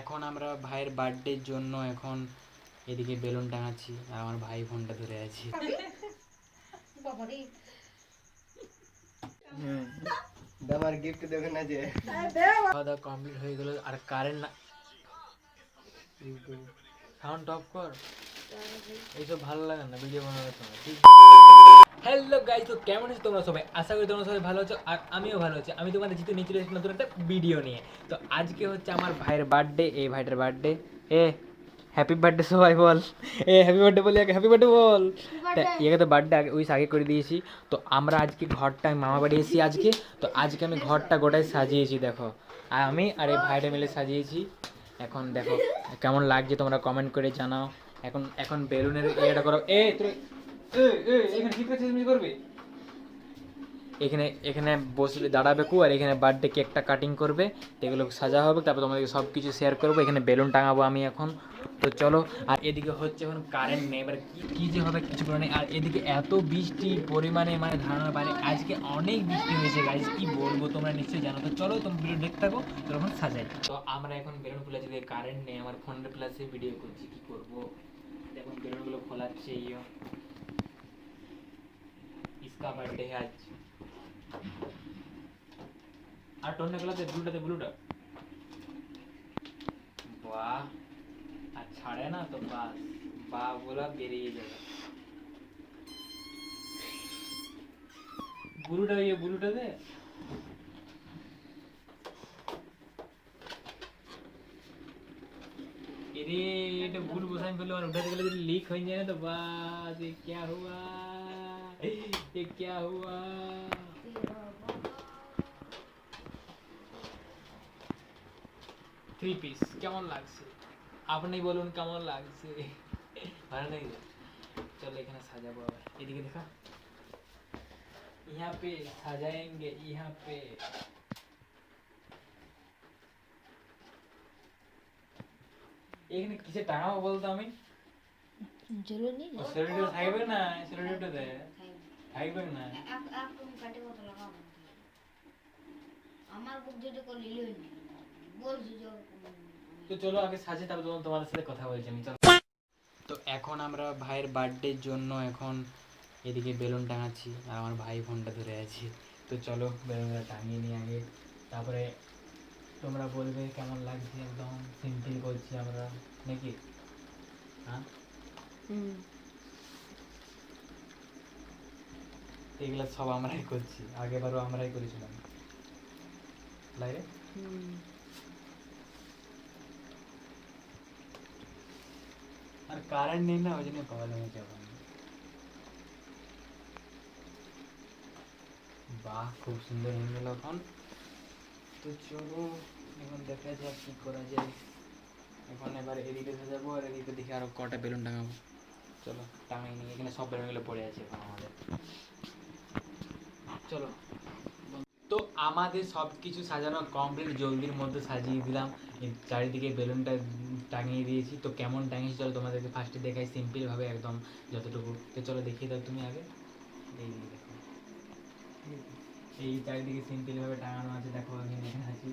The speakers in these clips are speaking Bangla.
এখন আমরা ভাইয়ের বার্থডের জন্য এখন এদিকে বেলুন টাঙাচ্ছি আর আমার ভাই ফোনটা ধরে আছে। দাবার গিফট দেবেন না যে। খাওয়া দাওয়া কমপ্লিট হয়ে গেল আর কারেন্ট না সাউন্ড অফ কর। এইসব ভালো লাগে না ভিডিও বানানোর সময় ঠিক হ্যালো গাইস তো কেমন আছো তোমরা সবাই? আশা করি তোমরা সবাই ভালো আছো আর আমিও ভালো আছি। আমি তোমাদের জিতে নিয়ে চলে নতুন একটা ভিডিও নিয়ে। তো আজকে হচ্ছে আমার ভাইয়ের বার্থডে এই ভাইটার বার্থডে এ হ্যাপি বার্থডে সবাই বল। এ হ্যাপি বার্থডে বলি আগে হ্যাপি বার্থডে বল। তা ইয়ে তো বার্থডে আগে উইস আগে করে দিয়েছি। তো আমরা আজকে ঘরটা আমি মামা বাড়ি এসেছি আজকে। তো আজকে আমি ঘরটা গোটাই সাজিয়েছি দেখো। আর আমি আর এই ভাইটা মিলে সাজিয়েছি। এখন দেখো, কেমন লাগছে তোমরা কমেন্ট করে জানাও। এখন এখন বেলুনের ইয়েটা করো। এ তুই এখানে ঠিক আছে তুমি করবে? এখানে এখানে বসলে দাঁড়াবে কু আর এখানে বার্থডে কেকটা কাটিং করবে তো এগুলো সাজা হবে তারপর তোমাদেরকে সব কিছু শেয়ার করবো এখানে বেলুন টাঙাবো আমি এখন তো চলো আর এদিকে হচ্ছে এখন কারেন্ট নেই এবার কি কী যে হবে কিছু করে নেই আর এদিকে এত বৃষ্টি পরিমাণে মানে ধারণার বাইরে আজকে অনেক বৃষ্টি হয়েছে গাইজ কি বলবো তোমরা নিশ্চয়ই জানো তো চলো তোমরা ভিডিও দেখতে থাকো তখন সাজাই তো আমরা এখন বেলুন ফুলাচ্ছি দিয়ে কারেন্ট নেই আমার ফোনের প্লাসে ভিডিও করছি কি করবো এখন বেলুনগুলো ফোলাচ্ছে ইয়ে इसका बर्थडे है आज আর টোনে গুলোতে ব্লুটাতে ব্লুটা বাহ আর ছাড়ে না তো বাস বা বলা বেরিয়ে যাবে ব্লুটা ইয়ে ব্লুটা দে এরে এটা ভুল বোঝাই ফেললো আর উঠাতে গেলে যদি লিক হয়ে যায় না তো বাস ये क्या हुआ ये क्या हुआ থ্রি পিস কেমন লাগছে আপনি বলুন কেমন লাগছে ভালো নেই চলো এখানে সাজাবো আবার এদিকে দেখা यहाँ पे सजाएंगे यहाँ पे এখানে কিসে টাঙাবো বলতো আমি জ্বলনি ও সেলোটিপ থাকবে না সেলোটিপটা দে থাকবে না আমার বুক যেটা করে নিলই না বলছি যে তো চলো আগে সাজে তারপর তখন তোমাদের সাথে কথা বলছি আমি চলো। তো এখন আমরা ভাইয়ের বার্থডের জন্য এখন এদিকে বেলুন টাঙাচ্ছি আর আমার ভাই ফোনটা ধরে আছে। তো চলো বেলুনটা টাঙিয়ে নিয়ে আগে। তারপরে তোমরা বলবে কেমন লাগছে একদম সিম্পল করছি আমরা নাকি? হ্যাঁ? এগুলো সব আমরাই করছি আগেবারও আমরাই করেছিলাম। লাগে হুম আর কারেন্ট নেই না ওই জন্য প্রবলেম হচ্ছে এখন বাহ খুব সুন্দর হয়ে গেল এখন তো চলো এখন দেখা যাক কি করা যায় এখন এবার এদিকে সাজাবো আর এদিকে দেখি আরও কটা বেলুন টাঙাবো চলো টাঙাই নিয়ে এখানে সব বেলুনগুলো পড়ে আছে এখন আমাদের চলো তো আমাদের সব কিছু সাজানো কমপ্লিট জলদির মধ্যে সাজিয়ে দিলাম চারিদিকে বেলুনটা টাঙিয়ে দিয়েছি। তো কেমন টাঙিয়েছি চলো তোমাদেরকে ফার্স্টে দেখাই সিম্পলভাবে একদম যতটুকু। তো চলো দেখিয়ে দাও তুমি আগে। এই দেখো। এই চারিদিকে সিম্পলভাবে টাঙানো আছে, দেখো আমি এখানে আছি।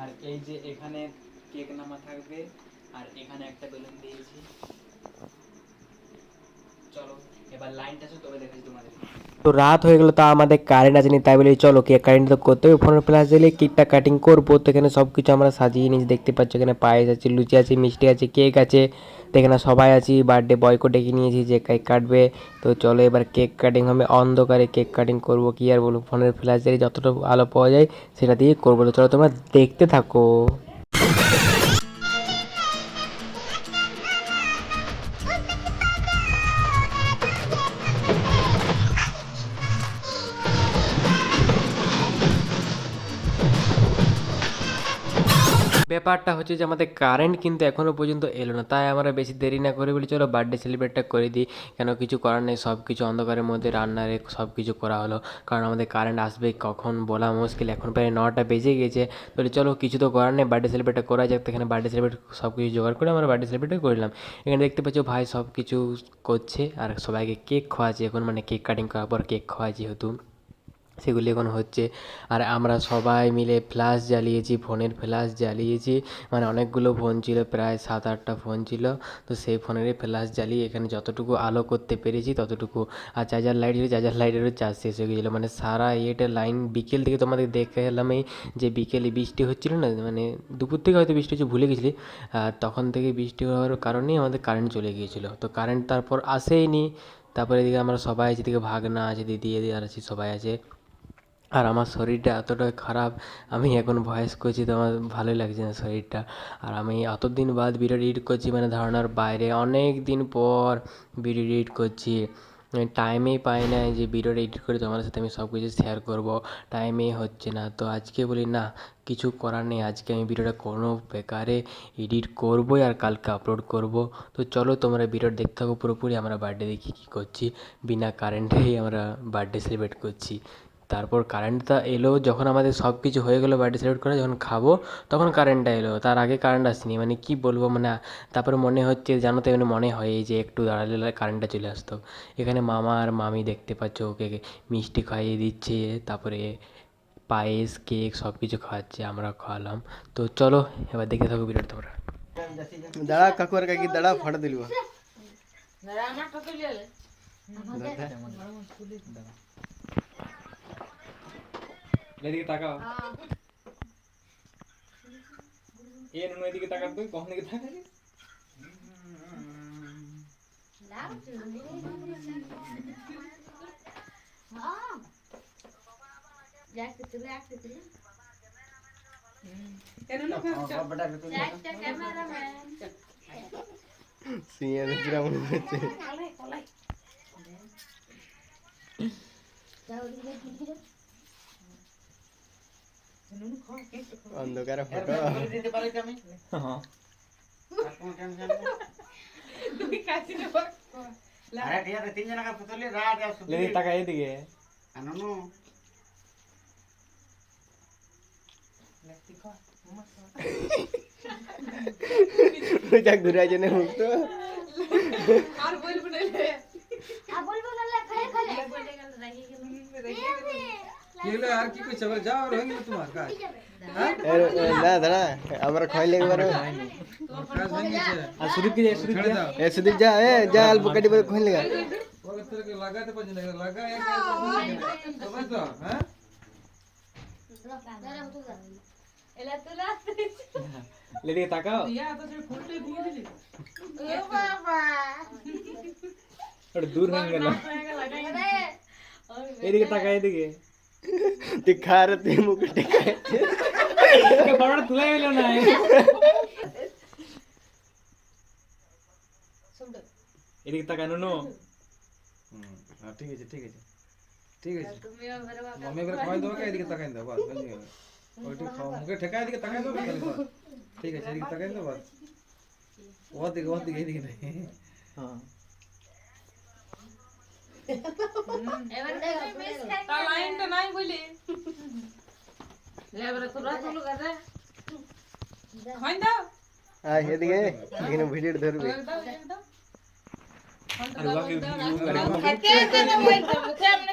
আর এই যে এখানে কেক নামা থাকবে, আর এখানে একটা বেলুন দিয়েছি। চলো, এবার লাইনটা শুধু তবে দেখাচ্ছি তোমাদের তো রাত হয়ে গেল, তা আমাদের কারেন্ট আসেনি, তাই বলে চলো কেক কারেন্ট তো করতে হবে। ফোনের প্লাস দিলে কেকটা কাটিং করব, তো এখানে সব কিছু আমরা সাজিয়ে নিয়েছি, দেখতে পাচ্ছি এখানে পায়েস আছে, লুচি আছে, মিষ্টি আছে কেক আছে, তো এখানে সবাই আছি বার্থডে বয়কে ডেকে নিয়েছি যে কেক কাটবে, তো চলো এবার কেক কাটিং হবে, অন্ধকারে কেক কাটিং করব, কি আর বলব ফোনের ফ্ল্যাশ দিয়ে যতটা আলো পাওয়া যায়, সেটা দিয়ে করব, তো চলো তোমরা দেখতে থাকো। ব্যাপারটা হচ্ছে যে আমাদের কারেন্ট কিন্তু এখনও পর্যন্ত এলো না। তাই আমরা বেশি দেরি না করে বলি, চলো বার্থডে সেলিব্রেটটা করে দিই। কেন কিছু করার নেই সব কিছু অন্ধকারের মধ্যে রান্নারে সব কিছু করা হলো। কারণ আমাদের কারেন্ট আসবে কখন বলা মুশকিল। এখন প্রায় নটা বেজে গেছে। বলি চলো কিছু তো করার নেই বার্থডে সেলিব্রেটটা করা যাক। তো এখানে বার্থডে সেলিব্রেট সব কিছু জোগাড় করে আমরা বার্থডে সেলিব্রেটটা করলাম। এখানে দেখতে পাচ্ছ ভাই সব কিছু করছে আর সবাইকে কেক খাওয়াচ্ছে এখন মানে কেক কাটিং করার পর কেক খাওয়া যেহেতু। সেগুলি এখন হচ্ছে। আর আমরা সবাই মিলে ফ্ল্যাশ জ্বালিয়েছি, ফোনের ফ্ল্যাশ জ্বালিয়েছি। মানে অনেকগুলো ফোন ছিল, প্রায় সাত আটটা ফোন ছিল। তো সেই ফোনেরই ফ্ল্যাশ জ্বালিয়ে এখানে যতটুকু আলো করতে পেরেছি, ততটুকু। আর চার্জার লাইট ছিল চার্জার লাইটেরও চার্জ শেষ হয়ে গেছিল। মানে সারা ইয়েটা লাইন বিকেল থেকে তোমাদের দেখে এলাম এই যে বিকেলে বৃষ্টি হচ্ছিল না মানে দুপুর থেকে হয়তো বৃষ্টি হচ্ছে ভুলে গেছিলি। আর তখন থেকে বৃষ্টি হওয়ার কারণেই আমাদের কারেন্ট চলে গিয়েছিল। তো কারেন্ট তারপর আসেইনি। তারপরে এদিকে আমরা সবাই আছি, এদিকে ভাগনা আছে, দিদি এদিকে আর আছি, সবাই আছে। আর আমার শরীরটা এতটাই খারাপ, আমি এখন ভয়েস করছি তো আমার ভালোই লাগছে না শরীরটা। আর আমি এতদিন বাদ ভিডিও এডিট করছি মানে ধারণার বাইরে। অনেক দিন পর ভিডিও এডিট করছি। টাইমেই পাই না যে ভিডিওটা এডিট করে তোমার সাথে আমি সব কিছু শেয়ার করব টাইমেই হচ্ছে না। তো আজকে বলি, না, কিছু করার নেই। আজকে আমি ভিডিওটা কোনো বেকারে এডিট করবোই আর কালকে আপলোড করব। তো চলো তোমরা ভিডিওটা দেখতে থাকো পুরোপুরি, আমরা বার্থডে দেখি কী করছি। বিনা কারেন্টেই আমরা বার্থডে সেলিব্রেট করছি। তারপর কারেন্টটা এলো যখন আমাদের সব কিছু হয়ে গেলো বার্থডে সেলিব্রেট করে যখন খাব তখন কারেন্টটা এলো। তার আগে কারেন্ট আসেনি মানে কি বলব মানে তারপরে মনে হচ্ছে জানো তো এমনি মনে হয় যে একটু দাঁড়ালে কারেন্টটা চলে আসতো। এখানে মামা আর মামি দেখতে পাচ্ছ ওকে মিষ্টি খাইয়ে দিচ্ছে তারপরে পায়েস কেক সব কিছু খাওয়াচ্ছে আমরা খাওয়ালাম। তো চলো এবার দেখে থাকো ভিডিওটা তোমরা। দাঁড়া কাকু আর কাকি দাঁড়া ফটো তুলব। এদিকে তাকাও এ নুনু এদিকে তাকাও তুই কখন দিকে তাকালি সিঙ্গে দেখছিলাম মনে হচ্ছে অন্ধকারে ফটো হ্যাঁ এদিকে তাকা এদিকে যা ঘুরে আছে না মুখ তো আর বলব খাই আর কি কইছে এবার যাও রহিল তোমার কাজ এ, এ, না দাঁড়া আমরা খাইলে একবার কাজ হয়ে গেছে আর সুদীপ কি যায় সুদীপ ছেড়ে যা দাও এ সুদীপ যা এ যা অল্প কাটি করে খাইলে গা ওকে তোকে লাগাতে পারছি না লাগা এক তবে তো হ্যাঁ এদিকে তাকাও ওটা দূর হয়ে গেল এদিকে তাকা এদিকে তুই খা রে তুই মুখ টেকাচ্ছে বড়টা তুলে গেল না এদিকে তাকা নুনু হ্যাঁ ঠিক আছে ঠিক আছে ঠিক আছে মম্মি এবার খাওয়াই দেবো এদিকে তাকাই দাও বাস হয়ে যাবে ওইটি খাও মুখে ঠেকা এদিকে তাকাই দেবো তাহলে বাস ঠিক আছে এদিকে তাকাই দাও বাস ওর দিকে ওর দিকে এদিকে নেই হ্যাঁ আয় এদিকে এখানে ভিডিও ধরবে আর বাকি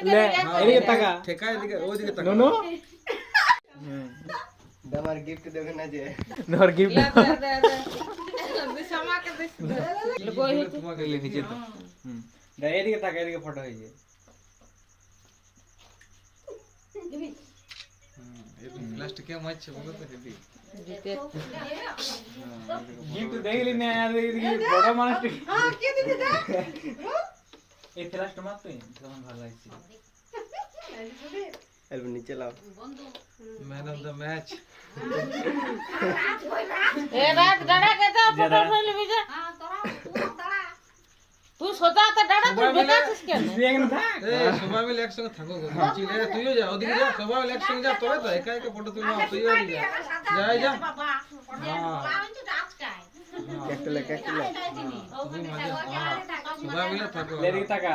লে এদিকে তাকা ঠেকা এদিকে ওইদিকে তাকা নুনু আমার গিফট দেখো না যে ধর গিফট তোমাকে নিচে তো হুম দা এদিকে তাকা এদিকে ফটো হয়েছে লাস্ট কে মারছে বলো তো হেভি গিফট দেখলি না আর এদিকে বড় মানুষটা এই ফ্ল্যাশটা মার তুই তখন ভালো লাগছে অল্প নিচে লাও ম্যান অফ দ্য ম্যাচ সবাই মিলে তুই এখানে থাক। এ সবাই মিলে একসঙ্গে থাকো গো। বলছি এ তুইও যা ওদিকে যা সবাই মিলে একসঙ্গে যা তবে তো একা একা ফটো তুলবো তুইও ওদিকে যা। যাই যা। হ্যাঁ একটা লাগে একটা লাগে তুমি মাঝে হ্যাঁ সবাই মিলে থাকো। এদিকে তাকা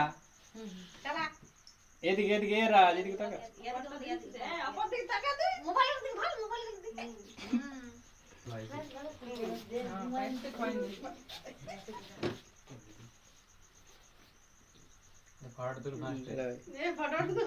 এদিকে এদিকে এ রাজ এদিকে তাকা ফটো তুল ফার্স্ট মনে করো তুই কি হয়েছে রে মাথা মাথা ঘুরাইছে নাকি কত বড় বড় করে যাব সমীর যা ভালো দেখ আয় এদিকে এদিকে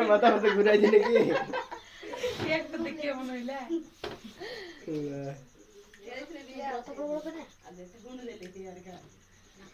মামা খাওয়াবে এদিকে আয় আয় এদিকে এদিকে কেমন আসছে না ভালো ঘুমায় দিছো মামা খাওয়া বার্থডে মামা খাওয়া লে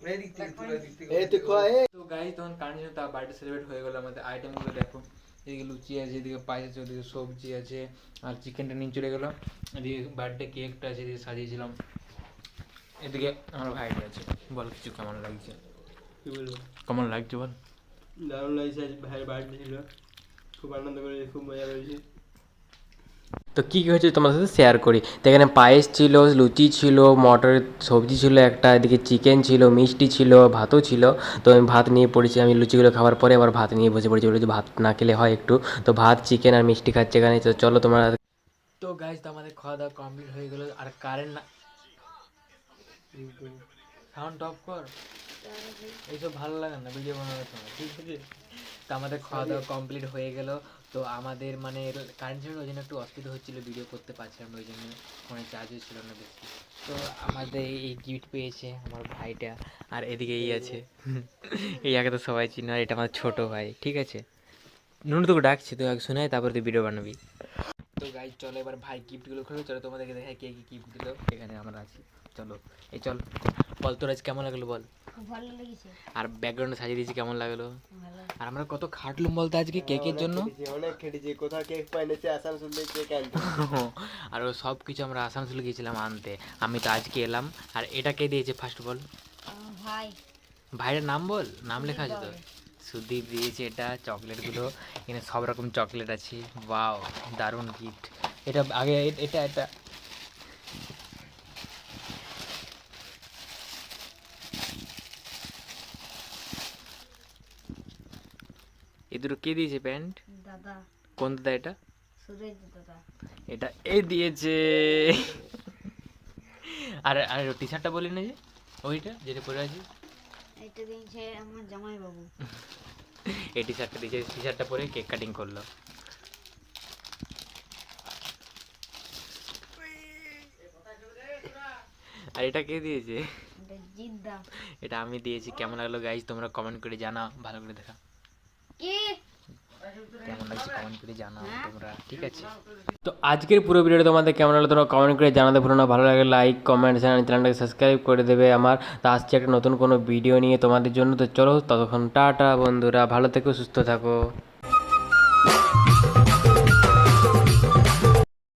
তো তখন কারণ তার বার্থডে সেলিব্রেট হয়ে গেল আমাদের আইটেমগুলো দেখো। এদিকে লুচি আছে এদিকে পায়েস আছে ওদিকে সবজি আছে আর চিকেনটা নিয়ে চলে গেলো এদিকে বার্থডে কেকটা আছে এদিকে সাজিয়েছিলাম। এদিকে আমার ভাইটা আছে। বল কিছু কেমন লাগছে? কি বলব? কেমন লাগছে বল? দারুণ লাগছে আজ ভাইয়ের বার্থডে ছিল। খুব আনন্দ করে খুব মজা করেছি। তো কী কী হয়েছে তোমার সাথে শেয়ার করি? তো এখানে পায়েস ছিল লুচি ছিল মটরের সবজি ছিল একটা এদিকে চিকেন ছিল মিষ্টি ছিল ভাতও ছিল। তো আমি ভাত নিয়ে পড়েছি আমি লুচিগুলো খাওয়ার পরে আবার ভাত নিয়ে বসে পড়েছি বলেছি ভাত না খেলে হয় একটু। তো ভাত চিকেন আর মিষ্টি খাচ্ছে এখানে তো চলো তোমরা তো গাইজ তো আমাদের খাওয়া দাওয়া কমপ্লিট হয়ে গেলো আর কারেন্ট না সাউন্ড অফ কর। এইসব ভালো লাগে না ভিডিও বানানোর সময় ঠিক আছে? তো আমাদের খাওয়া দাওয়া কমপ্লিট হয়ে গেল। তো আমাদের মানে কারেন্ট ছিল ওই জন্য একটু অসুবিধা হচ্ছিল ভিডিও করতে পারছিলাম ওই জন্য ফোনে চার্জও ছিল না বেশি। তো আমাদের এই গিফট পেয়েছে আমার ভাইটা, আর এদিকে এই আছে। এই আগে তো সবাই চিনো, আর এটা আমার ছোট ভাই, ঠিক আছে? নুনু তোকে ডাকছি, তুই আগে শোনাই তারপরে তুই ভিডিও বানাবি। তো গাইজ চলো এবার ভাই গিফটগুলো খুলে, চলো তোমাদেরকে দেখাই কে কি গিফট দিল। এখানে আমরা আছি। চলো, এই চল, বল তোর আজ কেমন লাগল বল? ভালো লেগেছে। আর ব্যাকগ্রাউন্ডে সাজিয়ে দিয়েছি কেমন লাগল? আর আমরা কত খাটলুম বলতে আজকে কেকের জন্য? অনেক খেটেছি। কোথাও কেক পাই না আসানসোল থেকে কেক আনতে। আর ও সব কিছু আমরা আসানসোল গিয়েছিলাম আনতে। আমি তো আজকে এলাম। আর এটা কে দিয়েছে ফার্স্ট বল? ভাই। ভাইয়ের নাম বল? নাম লেখা আছে তো সুদীপ দিয়েছে এটা চকলেটগুলো। এখানে সব রকম চকলেট আছে। ওয়াও দারুণ গিফট এটা আগে এটা এটা এ দুটো কে দিয়েছে প্যান্ট? দাদা। কোন দাদা এটা? এটা এ দিয়েছে। আর আর টি শার্টটা বলি না যে ওইটা যেটা পরে আছে। এটা দিয়েছে আমার জামাই বাবু এই টি শার্টটা দিয়েছে টি শার্টটা পরে কেক কাটিং করল। আর এটা কে দিয়েছে? এটা আমি দিয়েছি। কেমন লাগল গাইজ তোমরা কমেন্ট করে জানাও। ভালো করে দেখা কেমন লাগছে কমেন্ট করে জানাও তোমরা ঠিক আছে? তো আজকের পুরো ভিডিওটা তোমাদের কেমন লাগল তোমরা কমেন্ট করে জানাতে ভুলো না। ভালো লাগে লাইক কমেন্ট চ্যানেল চ্যানেলটাকে সাবস্ক্রাইব করে দেবে আমার। তো আসছে একটা নতুন কোনো ভিডিও নিয়ে তোমাদের জন্য। তো চলো ততক্ষণ টাটা বন্ধুরা ভালো থেকো সুস্থ থাকো।